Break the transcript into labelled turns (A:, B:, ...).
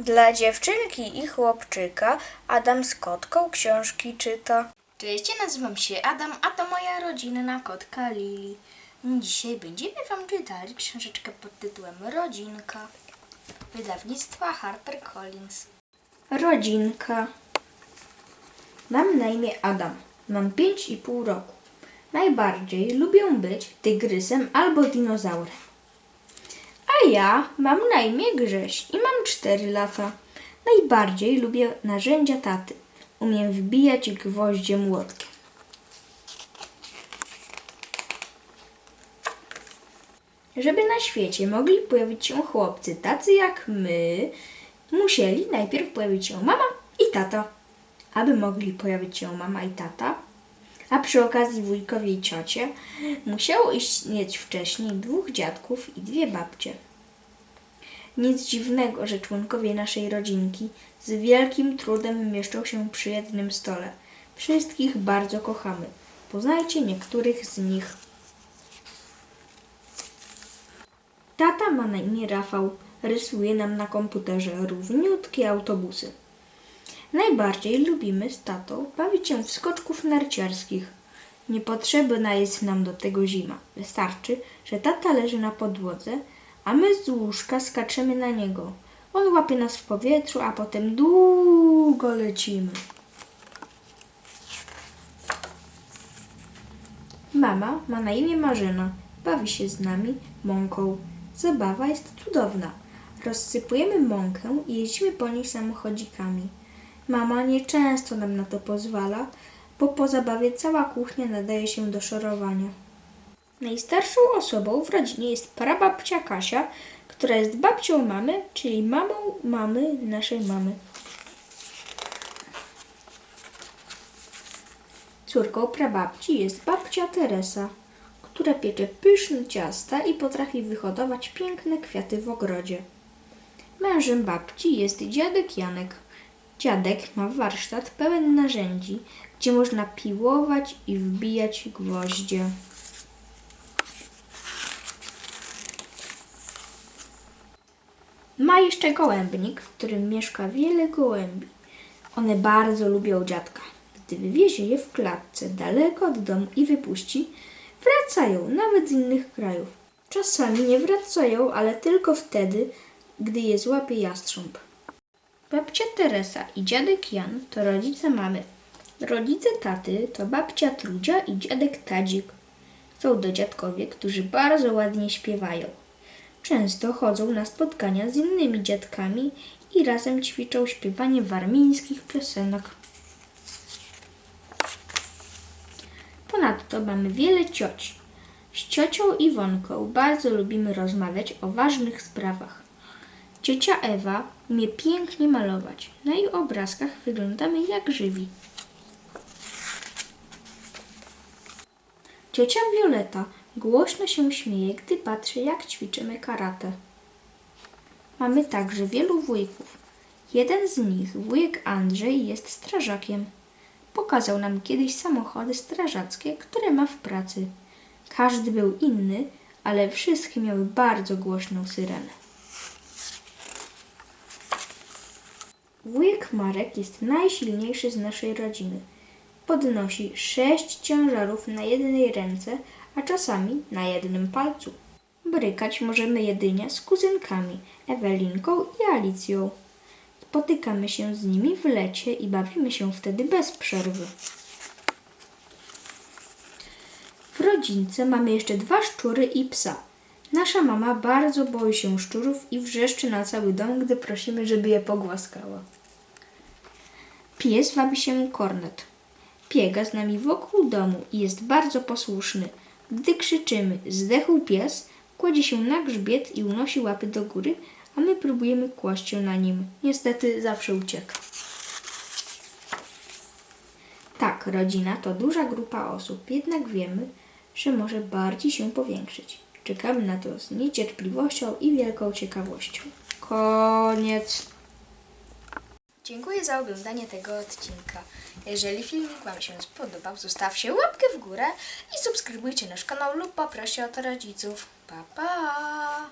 A: Dla dziewczynki i chłopczyka Adam z kotką książki czyta. Cześć, nazywam się Adam, a to moja rodzinna kotka Lili. Dzisiaj będziemy Wam czytać książeczkę pod tytułem Rodzinka. Wydawnictwa HarperCollins. Rodzinka. Mam na imię Adam. Mam pięć i pół roku. Najbardziej lubię być tygrysem albo dinozaurem. A ja mam na imię Grześ i mam 4 lata. Najbardziej lubię narzędzia taty. Umiem wbijać gwoździe młotkiem. Żeby na świecie mogli pojawić się chłopcy tacy jak my, musieli najpierw pojawić się mama i tata. Aby mogli pojawić się mama i tata, a przy okazji wujkowie i ciocie, musiało istnieć wcześniej dwóch dziadków i dwie babcie. Nic dziwnego, że członkowie naszej rodzinki z wielkim trudem mieszczą się przy jednym stole. Wszystkich bardzo kochamy. Poznajcie niektórych z nich. Tata ma na imię Rafał. Rysuje nam na komputerze równiutkie autobusy. Najbardziej lubimy z tatą bawić się w skoczków narciarskich. Niepotrzebna jest nam do tego zima. Wystarczy, że tata leży na podłodze, a my z łóżka skaczemy na niego. On łapie nas w powietrzu, a potem długo lecimy. Mama ma na imię Marzena. Bawi się z nami mąką. Zabawa jest cudowna. Rozsypujemy mąkę i jeździmy po niej samochodzikami. Mama nieczęsto nam na to pozwala, bo po zabawie cała kuchnia nadaje się do szorowania. Najstarszą osobą w rodzinie jest prababcia Kasia, która jest babcią mamy, czyli mamą mamy naszej mamy. Córką prababci jest babcia Teresa, która piecze pyszne ciasta i potrafi wyhodować piękne kwiaty w ogrodzie. Mężem babci jest dziadek Janek. Dziadek ma warsztat pełen narzędzi, gdzie można piłować i wbijać gwoździe. Ma jeszcze gołębnik, w którym mieszka wiele gołębi. One bardzo lubią dziadka. Gdy wywiezie je w klatce daleko od domu i wypuści, wracają nawet z innych krajów. Czasami nie wracają, ale tylko wtedy, gdy je złapie jastrząb. Babcia Teresa i dziadek Jan to rodzice mamy. Rodzice taty to babcia Trudzia i dziadek Tadzik. Są to dziadkowie, którzy bardzo ładnie śpiewają. Często chodzą na spotkania z innymi dziadkami i razem ćwiczą śpiewanie warmińskich piosenek. Ponadto mamy wiele cioci. Z ciocią Iwonką bardzo lubimy rozmawiać o ważnych sprawach. Ciocia Ewa umie pięknie malować. Na jej obrazkach wyglądamy jak żywi. Ciocia Wioleta głośno się śmieje, gdy patrzy, jak ćwiczymy karate. Mamy także wielu wujków. Jeden z nich, wujek Andrzej, jest strażakiem. Pokazał nam kiedyś samochody strażackie, które ma w pracy. Każdy był inny, ale wszystkie miały bardzo głośną syrenę. Wujek Marek jest najsilniejszy z naszej rodziny. Podnosi sześć ciężarów na jednej ręce, a czasami na jednym palcu. Brykać możemy jedynie z kuzynkami Ewelinką i Alicją. Spotykamy się z nimi w lecie i bawimy się wtedy bez przerwy. W rodzince mamy jeszcze dwa szczury i psa. Nasza mama bardzo boi się szczurów i wrzeszczy na cały dom, gdy prosimy, żeby je pogłaskała. Pies wabi się kornet. Biega z nami wokół domu i jest bardzo posłuszny. Gdy krzyczymy zdechł pies, kładzie się na grzbiet i unosi łapy do góry, a my próbujemy kłaść się na nim. Niestety zawsze ucieka. Tak, rodzina to duża grupa osób, jednak wiemy, że może bardziej się powiększyć. Czekamy na to z niecierpliwością i wielką ciekawością. Koniec. Dziękuję za oglądanie tego odcinka. Jeżeli filmik Wam się spodobał, zostawcie łapkę w górę i subskrybujcie nasz kanał lub poproście o to rodziców. Pa, pa!